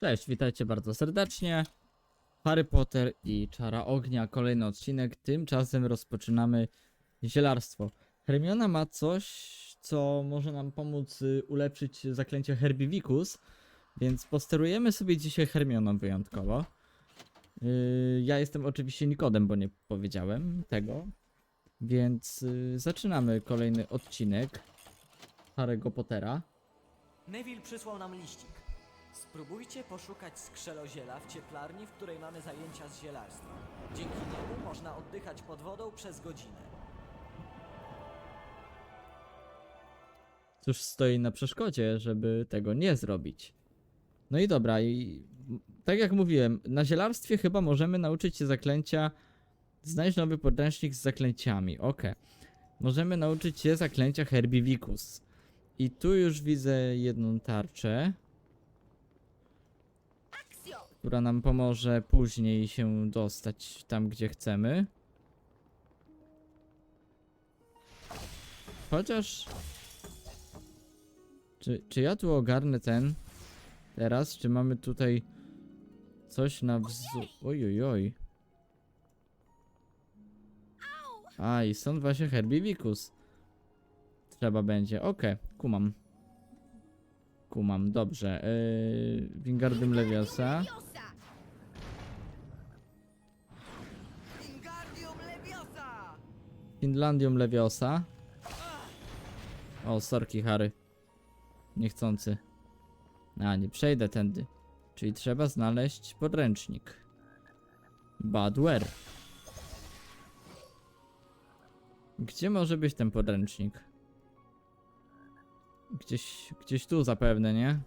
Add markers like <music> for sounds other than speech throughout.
Cześć, witajcie bardzo serdecznie. Harry Potter i Czara Ognia, kolejny odcinek. Tymczasem rozpoczynamy zielarstwo. Hermiona ma coś, co może nam pomóc y, ulepszyć zaklęcie Herbivicus, więc posterujemy sobie dzisiaj Hermioną wyjątkowo. Yy, ja jestem oczywiście Nikodem, bo nie powiedziałem tego. Więc y, zaczynamy kolejny odcinek Harry'ego Pottera. Neville przysłał nam liścik. Spróbujcie poszukać skrzeloziela w cieplarni, w której mamy zajęcia z zielarstwa. Dzięki niemu można oddychać pod wodą przez godzinę. cóż stoi na przeszkodzie, żeby tego nie zrobić. No i dobra, i tak jak mówiłem, na zielarstwie chyba możemy nauczyć się zaklęcia. Znajdź nowy podręcznik z zaklęciami. Ok. Możemy nauczyć się zaklęcia Herbivicus. I tu już widzę jedną tarczę, która nam pomoże później się dostać tam, gdzie chcemy. Chociaż czy, czy ja tu ogarnę ten teraz? Czy mamy tutaj coś na wzór? Oj, oj, oj. A, i stąd właśnie Herbivicus. Trzeba będzie. Okej, kumam. Kumam, dobrze. Yy, Wingardium Leviosa. Finlandium Leviosa. O, sorki, Harry. Niechcący. A, nie przejdę tędy. Czyli trzeba znaleźć podręcznik. Badware. Gdzie może być ten podręcznik? Gdzieś, gdzieś tu zapewne, nie?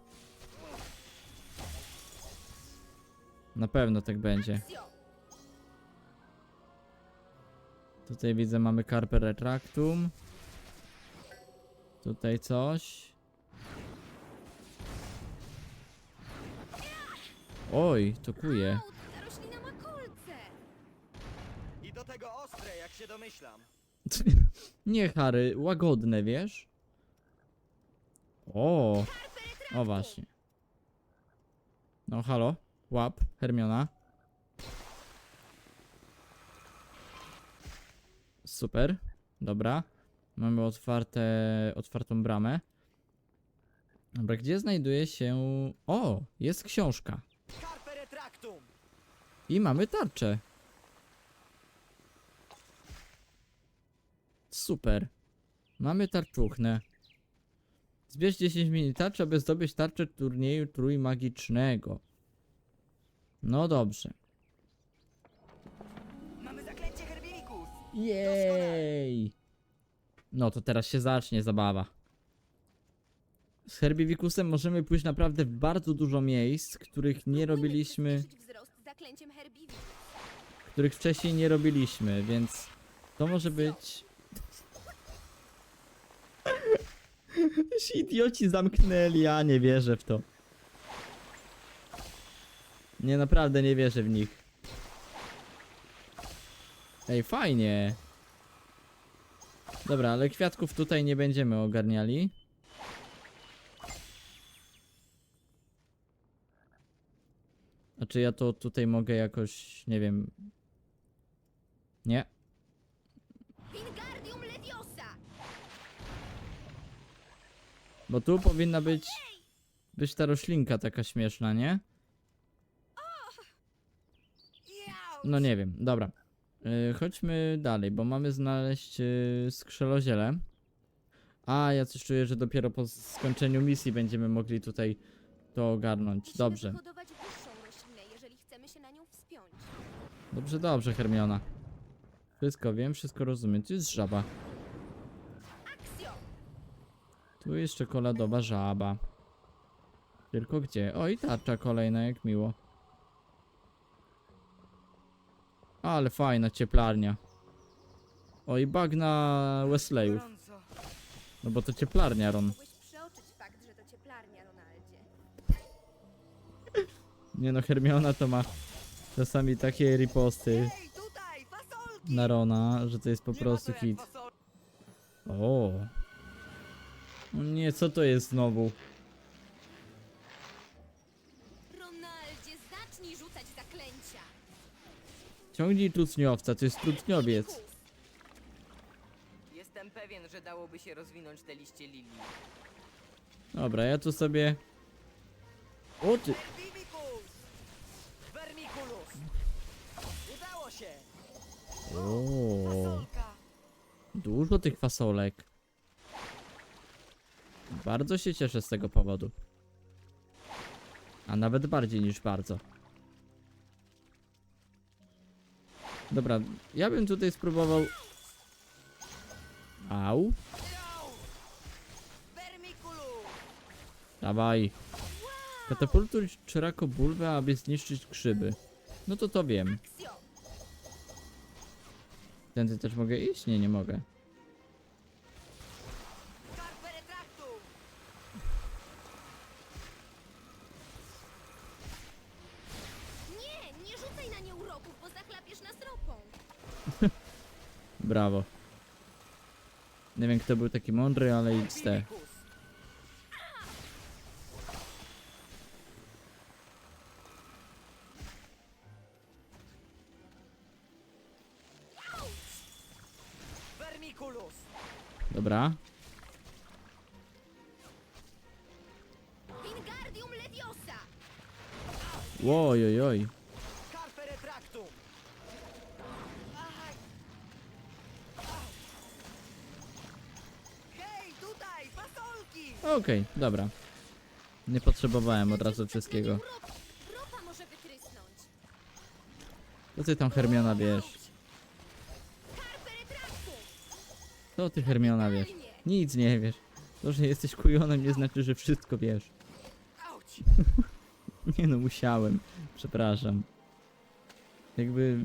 Na pewno tak będzie. Tutaj widzę mamy Carpe Retractum. Tutaj coś. Oj, to kuje. Au, ta roślina ma kolce! I do tego ostre, jak się domyślam. <laughs> Nie, Harry, łagodne, wiesz? O, o właśnie. No, halo? Łap, Hermiona. Super, dobra. Mamy otwarte, otwartą bramę. Dobra, gdzie znajduje się... O, jest książka. I mamy tarczę. Super. Mamy tarczuchnę. Zbierz 10 mini tarcz, aby zdobyć tarczę turnieju trójmagicznego. No dobrze. Jej! No to teraz się zacznie zabawa. Z Herbivicusem możemy pójść naprawdę w bardzo dużo miejsc, których nie robiliśmy. Których wcześniej nie robiliśmy, więc to może być. się idioci zamknęli, ja nie wierzę w to. Nie, naprawdę nie wierzę w nich. Ej, fajnie. Dobra, ale kwiatków tutaj nie będziemy ogarniali. A czy ja to tutaj mogę jakoś, nie wiem. Nie. Bo tu powinna być. Być ta roślinka taka śmieszna, nie? No nie wiem, dobra. Yy, chodźmy dalej, bo mamy znaleźć yy, skrzeloziele. A, ja coś czuję, że dopiero po skończeniu misji będziemy mogli tutaj to ogarnąć. Dobrze. Dobrze, dobrze, Hermiona. Wszystko wiem, wszystko rozumiem. Tu jest żaba. Tu jest czekoladowa żaba. Tylko gdzie? O, i tarcza kolejna, jak miło. Ale fajna cieplarnia. O, i bagna Wesleyów. No bo to cieplarnia, Ron. Mogłeś przeoczyć fakt, że to cieplarnia, Ronaldzie. Nie no, Hermiona to ma czasami takie riposty Ej, tutaj, fasolki! na Rona, że to jest po Nie ma prostu to jak hit. fasol- O. O nie, co to jest znowu? Ciągnij trutniowca, to jest. Herbivikus. Jestem pewien, że dałoby się rozwinąć te liście lilii. Dobra, ja tu sobie... O ty... Vermiculus! Udało się! O, dużo tych fasolek. Bardzo się cieszę z tego powodu. A nawet bardziej niż bardzo. Dobra, ja bym tutaj spróbował... Au. Dawaj. Katapultuj czerako bulwę, aby zniszczyć grzyby. No to to wiem. Tędy też mogę iść? Nie, nie mogę. Brawo. Nie wiem kto był taki mądry, ale XT. Dobra. Leviosa. Oj, oj, oj. Carpe retractum! Aj! Hej, tutaj! Fasolki! Okej, dobra. Nie potrzebowałem od razu wszystkiego. Ropa. Co ty tam Hermiona wiesz? Carpe retractum. Co ty Hermiona wiesz? Nic nie wiesz. To, że jesteś kujonem nie znaczy, że wszystko wiesz. <laughs> Nie no, musiałem. Przepraszam. Jakby...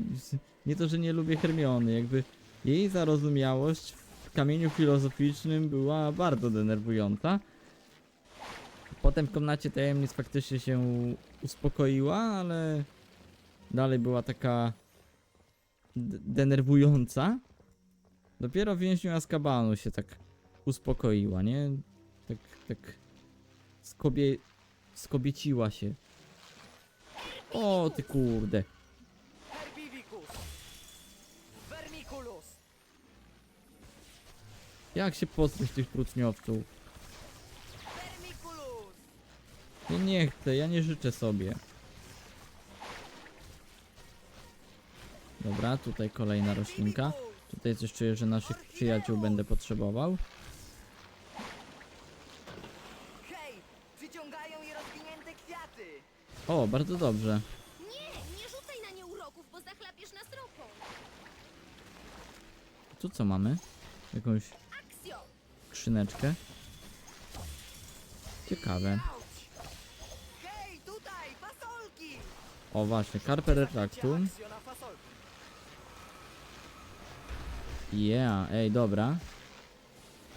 Nie to, że nie lubię Hermiony, jakby... Jej zarozumiałość w kamieniu filozoficznym była bardzo denerwująca. Potem w komnacie tajemnic faktycznie się uspokoiła, ale... Dalej była taka... denerwująca. Dopiero w więźniu Azkabanu się tak uspokoiła, nie? Tak, tak... Skobie... Skobieciła się. O, ty kurde. Jak się pozbyć tych trutniowców? Ja nie chcę, ja nie życzę sobie. Dobra, tutaj kolejna roślinka. Tutaj coś czuję, że naszych przyjaciół będę potrzebował. Hej! Przyciągają je rozwinięte kwiaty! O, bardzo dobrze. Nie, nie rzucaj na nie uroków, bo zachlapiesz nas ropą. Tu co mamy? Jakąś skrzyneczkę. Ciekawe. Auć! Hej, tutaj! Fasolki! O właśnie, Carpe Retractum. Yeah, ej, dobra.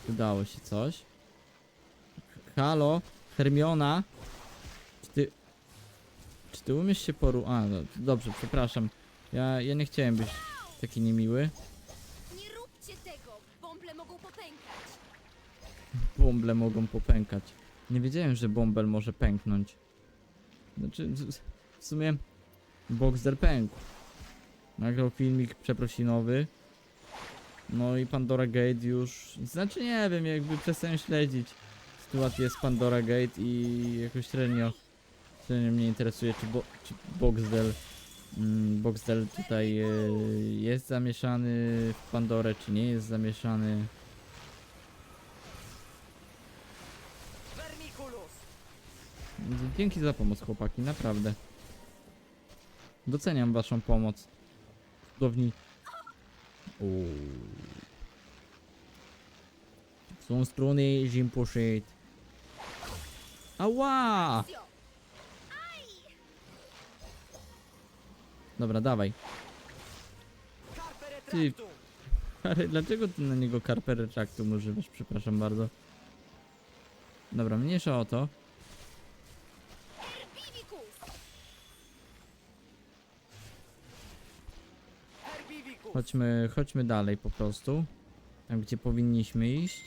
Udało się coś. Halo, Hermiona. Czy ty... Czy ty umiesz się poru... A, no, dobrze, przepraszam. Ja, ja nie chciałem być taki niemiły. Nie róbcie tego. Bąble mogą popękać. Bąble mogą popękać. Nie wiedziałem, że bąbel może pęknąć. Znaczy, w sumie... Boxer pękł. Nagrał filmik przeprosinowy. No i Pandora Gate już... Znaczy nie wiem, jakby przestałem śledzić sytuację z Pandora Gate i jakoś średnio... Średnio mnie interesuje, czy, bo, czy Boxdel... Mm, Boxdel tutaj e, jest zamieszany w Pandorę, czy nie jest zamieszany. Dzięki za pomoc, chłopaki, naprawdę. Doceniam waszą pomoc. Cudowni. Są strony, zim poszedł. Ała! Dobra, dawaj. Ty-! Harry, dlaczego ty na niego Carper Retractum używasz? Przepraszam bardzo. Dobra, mniejsza o to. Chodźmy, chodźmy dalej po prostu. Tam, gdzie powinniśmy iść.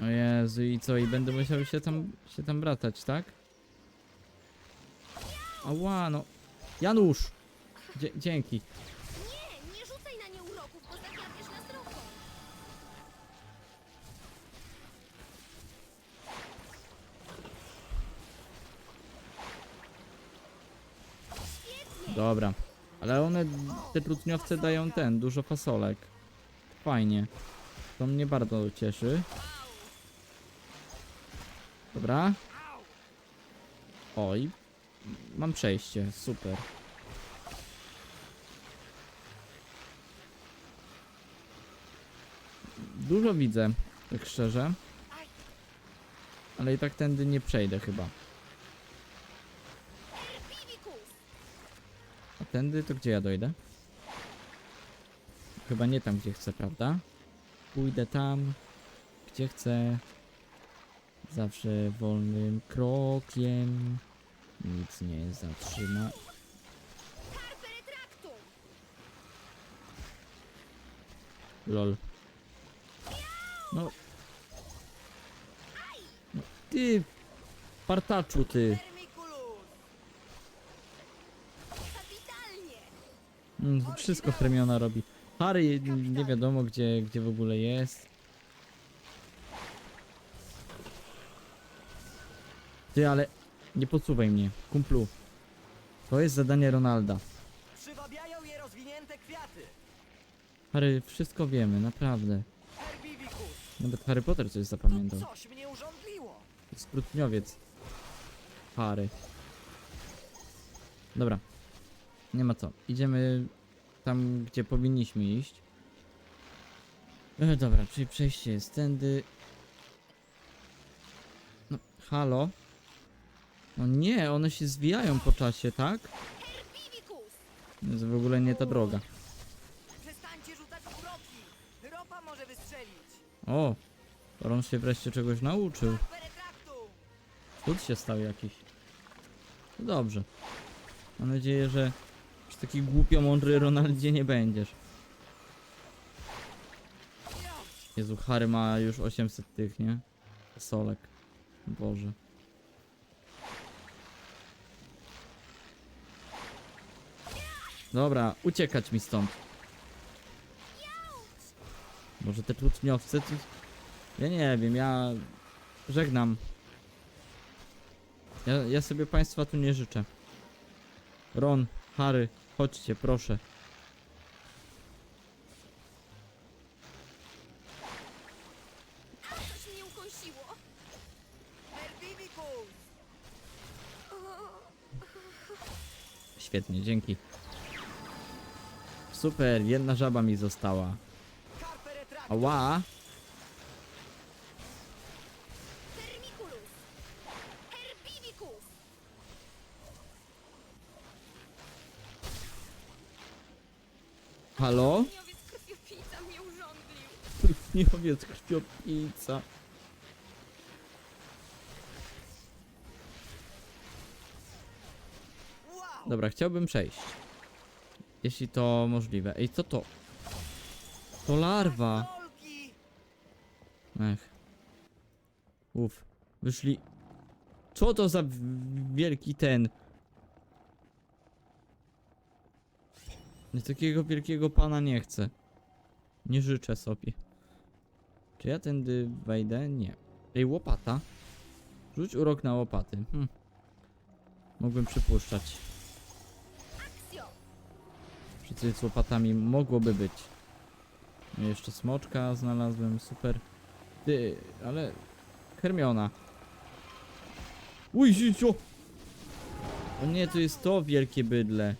O Jezu, i co? I będę musiał się tam, się tam wracać, tak? Ała, no. Janusz! Dzie dzięki. Dobra. Ale one, te trutniowce dają ten, dużo fasolek. Fajnie. To mnie bardzo cieszy. Dobra. Oj. Mam przejście, super. Dużo widzę, tak szczerze. Ale i tak tędy nie przejdę chyba. Bibikus! A tędy to gdzie ja dojdę? Chyba nie tam, gdzie chcę, prawda? Pójdę tam, gdzie chcę. Zawsze wolnym krokiem. Nic nie zatrzyma. Lol. No. no ty, partaczu ty. Wszystko Hermiona robi. Harry nie wiadomo gdzie, gdzie w ogóle jest. Ty, ale nie podsuwaj mnie, kumplu. To jest zadanie Ronalda. Przywabiają je rozwinięte kwiaty. Harry, wszystko wiemy, naprawdę. Nawet Harry Potter coś zapamiętał. coś mnie urządliło. Sprutniowiec. Harry. Dobra. Nie ma co. Idziemy tam, gdzie powinniśmy iść. E, dobra, czyli przejście jest tędy. No, halo? No nie, one się zwijają po czasie, tak? To jest w ogóle nie ta droga. Przestańcie rzucać uroki! Ropa może wystrzelić! O! Ron się wreszcie czegoś nauczył. Cud się stał jakiś. No dobrze. Mam nadzieję, że już taki głupio mądry Ronaldzie nie będziesz. Jezu, Harry ma już 800 tych, nie? Solek. Boże. Dobra, uciekać mi stąd. Może te trutniowce tu... Ja nie wiem, ja... Żegnam. Ja, ja sobie państwa tu nie życzę. Ron, Harry, chodźcie, proszę. Coś mnie ukąsiło. Herbivicus! Świetnie, dzięki. Super, jedna żaba mi została. Carpe. Ała! Termiculus! Herbivicus! Halo? Niowiec krwiopijca. Dobra, chciałbym przejść. Jeśli to możliwe. Ej, co to? To larwa. Ech. Uf. Wyszli. Co to za wielki ten? Nie takiego wielkiego pana nie chcę. Nie życzę sobie. Czy ja tędy wejdę? Nie. Ej, łopata. Rzuć urok na łopaty. Hm. Mógłbym przypuszczać. Coś z łopatami mogłoby być. No Jeszcze smoczka znalazłem, super. Ty, ale... Hermiona. Uj, życio! O nie, to jest to wielkie bydle.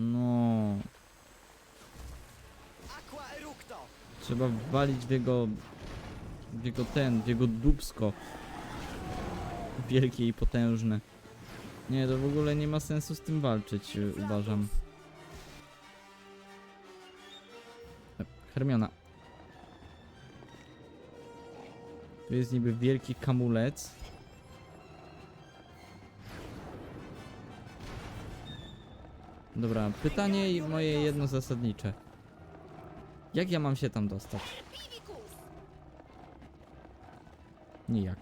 No. Trzeba walić w jego... W jego ten, w jego dubsko. Wielkie i potężne. Nie, to w ogóle nie ma sensu z tym walczyć, y, uważam. Hermiona. Tu jest niby wielki kamulec. Dobra, pytanie moje jedno zasadnicze. Jak ja mam się tam dostać? Nijak.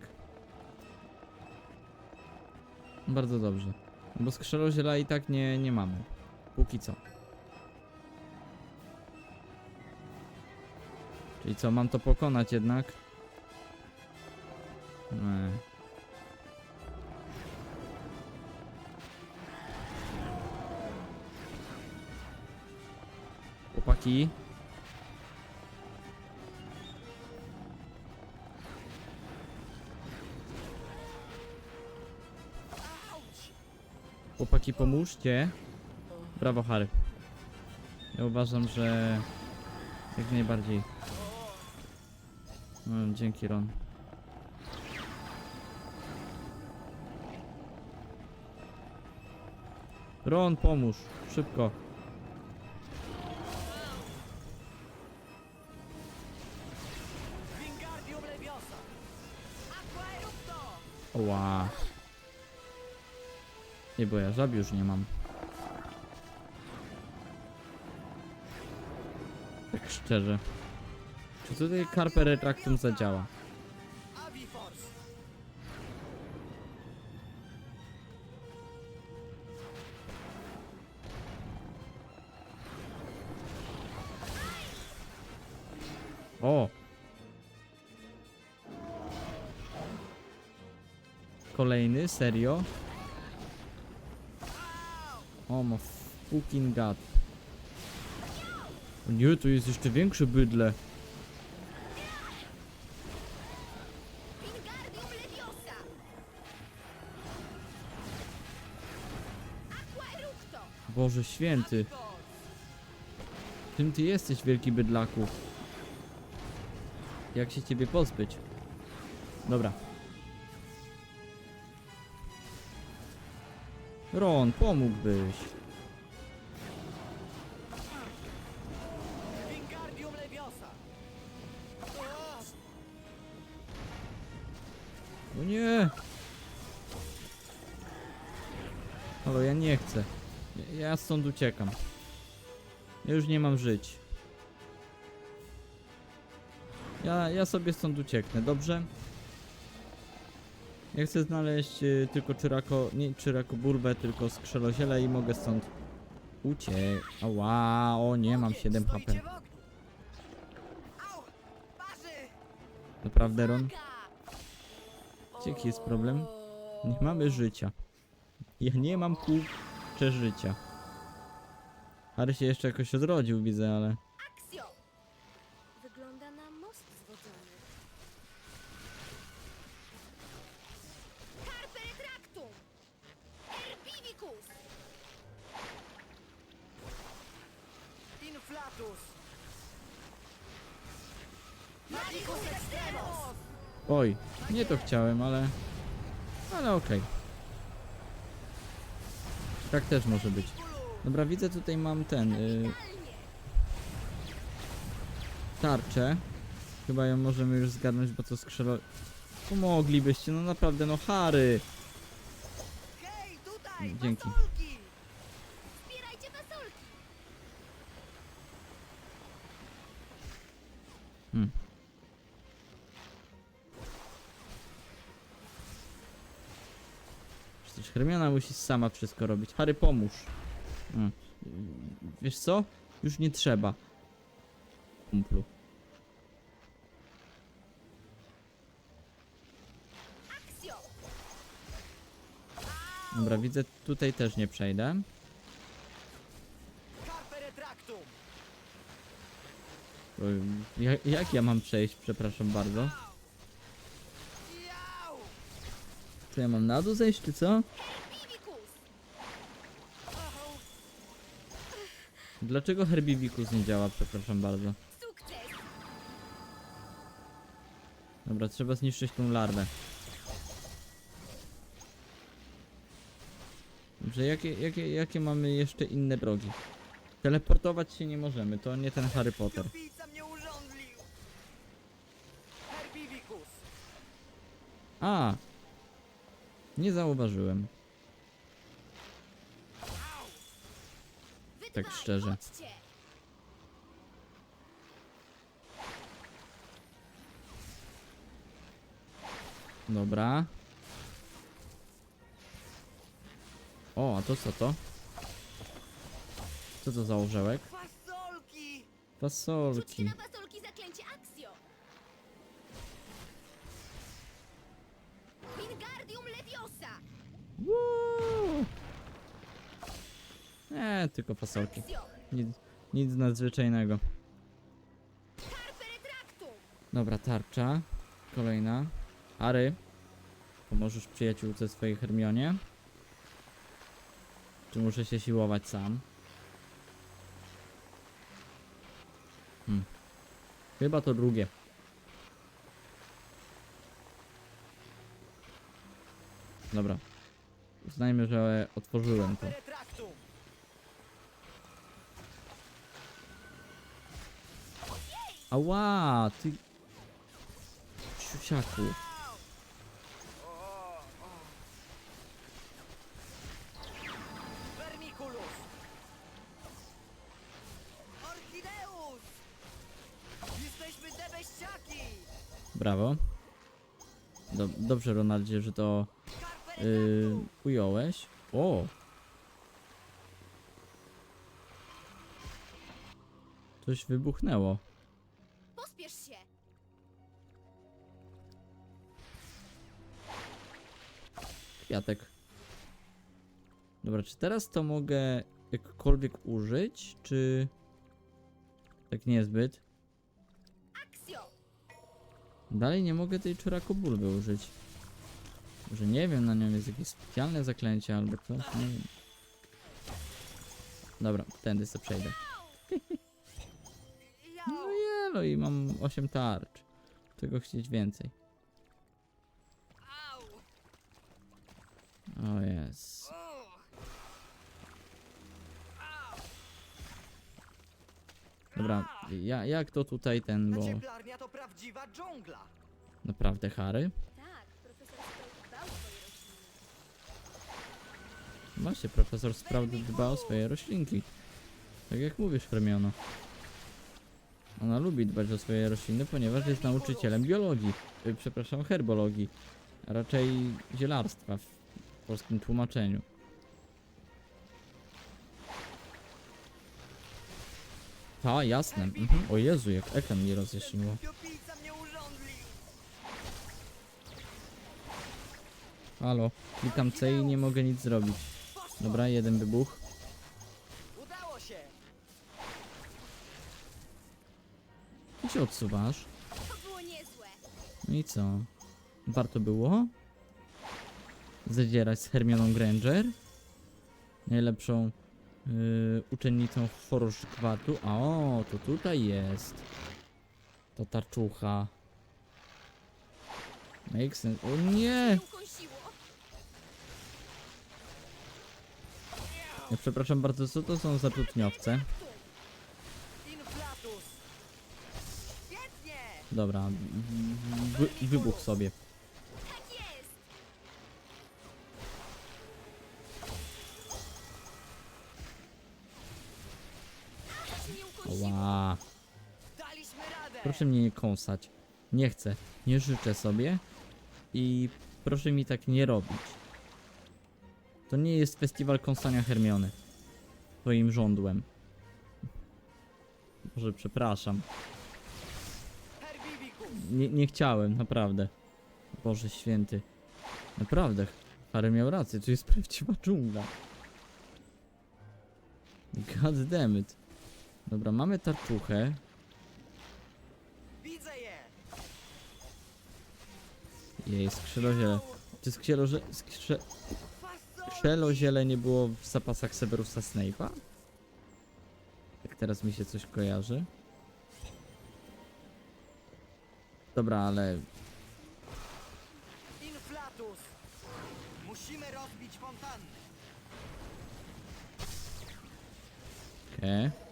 Bardzo dobrze. Bo skrzeloziela i tak nie, nie mamy. Póki co. Czyli co, mam to pokonać jednak? Nie. Chłopaki. Chłopaki, pomóżcie. Brawo, Harry. Ja uważam, że jak najbardziej. No, dzięki, Ron. Ron, pomóż. Szybko. Ła. Nie, bo ja żab już nie mam. Tak szczerze. Czy tutaj Carpe Retractum zadziała? Serio? O, ma fucking god. O nie, to jest jeszcze większe bydle. Boże święty. Tym ty jesteś, wielki bydlaku. Jak się ciebie pozbyć? Dobra. Ron, pomógłbyś. O nie! Halo, ja nie chcę. Ja stąd uciekam. Ja już nie mam żyć. Ja, ja sobie stąd ucieknę, dobrze? Ja chcę znaleźć y, tylko czyrako, nie czyrako burbę, tylko skrzeloziele i mogę stąd uciec. Ała, o nie, mam 7 HP. Naprawdę, Ron? Jaki jest problem? Nie mamy życia. Ja nie mam pół przeżycia. Harry się jeszcze jakoś odrodził, widzę, ale... Oj, nie to chciałem, ale... Ale okej. Tak też może być. Dobra, widzę tutaj mam ten... Y, tarczę. Chyba ją możemy już zgarnąć, bo to skrzelo... Pomoglibyście, no naprawdę, no Harry! Dzięki. Hmm. Przecież Hermiona musi sama wszystko robić. Harry, pomóż. Hmm. Wiesz co? Już nie trzeba. Kumplu. Dobra, widzę, tutaj też nie przejdę. Jak, jak ja mam przejść, przepraszam bardzo? Ja mam na dół zejść, czy co? Dlaczego Herbivicus nie działa, przepraszam bardzo? Dobra, trzeba zniszczyć tą larwę. Dobrze, jakie, jakie, jakie mamy jeszcze inne drogi? Teleportować się nie możemy, to nie ten Harry Potter. A! Nie zauważyłem. Tak szczerze. Dobra. O, a to co to? Co to za orzełek? Fasolki! Fasolki. Nie, tylko fasolki. Nic, nic nadzwyczajnego. Dobra, tarcza. Kolejna. Ary. Pomożesz przyjaciółce swojej Hermionie? Czy muszę się siłować sam? Hmm. Chyba to drugie. Dobra. Uznajmy, że otworzyłem to. Ała, ty... Siusiaku. Vermiculus! Orchideus! Jesteśmy! Brawo. Do, dobrze, Ronaldzie, że to yy, ująłeś. O! Coś wybuchnęło. Kwiatek. Dobra, czy teraz to mogę jakkolwiek użyć, czy... Tak niezbyt? Dalej nie mogę tej czurakobulby użyć. Może nie wiem, na nią jest jakieś specjalne zaklęcie albo coś, nie wiem. Dobra, tędy sobie przejdę. <laughs> No jelo i mam 8 tarcz. Czego chcieć więcej. O jest. Dobra, ja, jak to tutaj ten, bo cieplarnia to prawdziwa dżungla! naprawdę Harry? Tak, profesor Sprout dbał o swoje rośliny. Właśnie, profesor Sprout dba o swoje roślinki. Tak jak mówisz, Hermiono. Ona lubi dbać o swoje rośliny, ponieważ jest nauczycielem biologii. Y, przepraszam, herbologii. A raczej zielarstwa polskim tłumaczeniu. Ta, jasne. Mhm. O Jezu, jak ekran mi rozjaśniło. Halo, klikam C i nie mogę nic zrobić. Dobra, jeden wybuch. Udało się! I się odsuwasz. No i co? Warto było? Zadzierać z Hermioną Granger? Najlepszą yy, uczennicą Forżkwartu. A o, to tutaj jest. To tarczucha. Make sense. O nie! Ja przepraszam bardzo, co to są za tutniowce? Inflatus! Świetnie! Dobra, wy, wybuch sobie. Proszę mnie nie kąsać. Nie chcę. Nie życzę sobie. I proszę mi tak nie robić. To nie jest festiwal kąsania Hermiony. Twoim żądłem. Może przepraszam. Nie, nie chciałem, naprawdę. Boże święty. Naprawdę. Harry miał rację, to jest prawdziwa dżungla. God damn it. Dobra, mamy tarczuchę. Widzę je! Jej, skrzeloziele. Czy skrzelozie... Skrze... Skrzeloziele nie było w zapasach Severusa Snape'a? Tak teraz mi się coś kojarzy. Dobra, ale Inflatus! Musimy rozbić fontannę! okej. Vermiculus!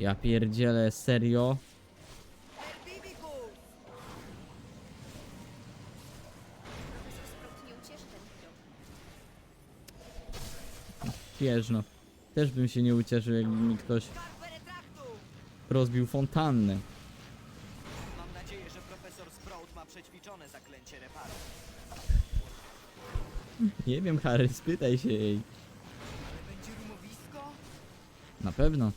Ja pierdzielę, serio? Wiesz no. Też bym się nie ucieszył, jakby mi ktoś rozbił fontannę. Mam nadzieję, że profesor Sprout ma przećwiczone zaklęcie reparu. Nie wiem, Harry, spytaj się jej. Ale będzie rumowisko? Na pewno.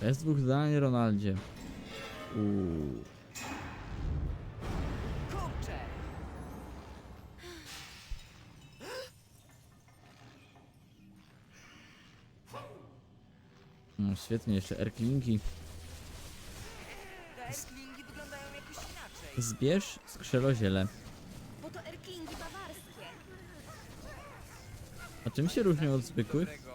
Bez dwóch zdań, Ronaldzie. Uuu. Kurczę! No, świetnie, jeszcze Erklingi. Te erklingi wyglądają jakoś inaczej. Zbierz skrzeloziele. Bo to erklingi bawarskie. A czym się różnią od zwykłych?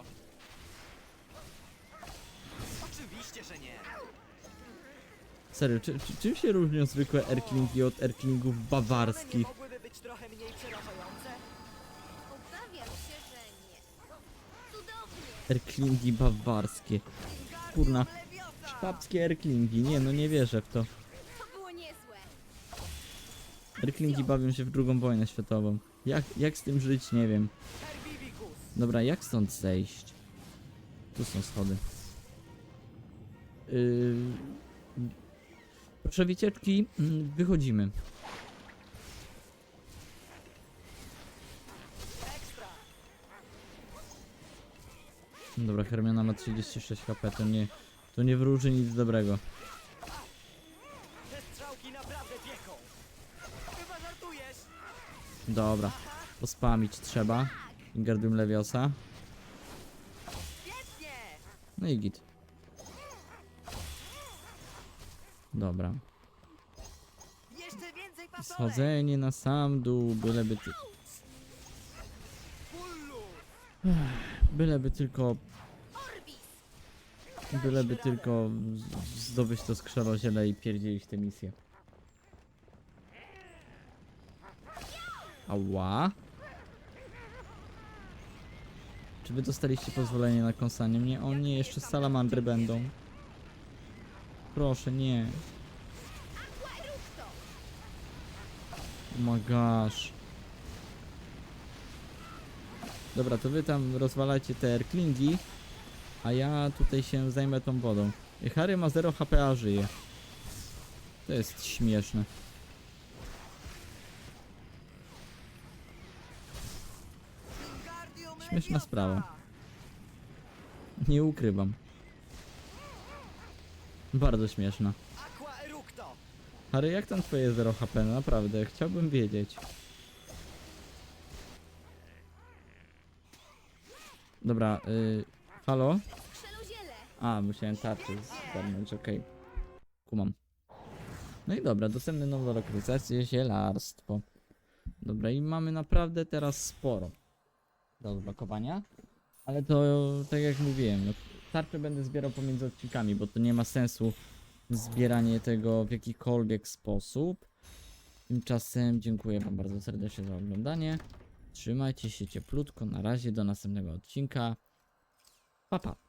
Serio, czy, czy, czym się różnią zwykłe Erklingi od Erklingów bawarskich? mogłyby być trochę mniej przerażające? Obawiam się, że nie. Cudownie. Erklingi bawarskie. Kurna. Szwabskie Erklingi. Nie, no nie wierzę w to. To było niezłe. Erklingi bawią się w drugą wojnę światową. Jak, jak z tym żyć, nie wiem. Herbivicus! Dobra, jak stąd zejść? Tu są schody. Yy... Proszę mm, wychodzimy. Dobra, Hermiona ma 36 HP, to nie, to nie wróży nic dobrego. Dobra, pospamić trzeba. Ingardium Leviosa. No i git. Dobra. Schodzenie na sam dół, byleby, ty, byleby tylko, byleby tylko zdobyć to skrzeloziele i pierdzielić tę misję. Ała. Czy wy dostaliście pozwolenie na kąsanie mnie? O nie, jeszcze salamandry będą. Proszę, nie. Oh my gosh. Dobra, to wy tam rozwalajcie te erklingi, a ja tutaj się zajmę tą wodą. Harry ma 0 HP, a żyje. To jest śmieszne. Śmieszna sprawa. Nie ukrywam. Bardzo śmieszna. Aqua Eructo! Harry, jak tam twoje 0 HP? Naprawdę, chciałbym wiedzieć. Dobra, y, halo? A, musiałem tarczę zgarnąć, okej. Kumam. No i dobra, dostępne nowe lokalizacje, zielarstwo. Dobra, i mamy naprawdę teraz sporo do odblokowania. Ale to, tak jak mówiłem, no, tarczę będę zbierał pomiędzy odcinkami, bo to nie ma sensu zbieranie tego w jakikolwiek sposób. Tymczasem dziękuję wam bardzo serdecznie za oglądanie. Trzymajcie się cieplutko, na razie, do następnego odcinka. Pa, pa.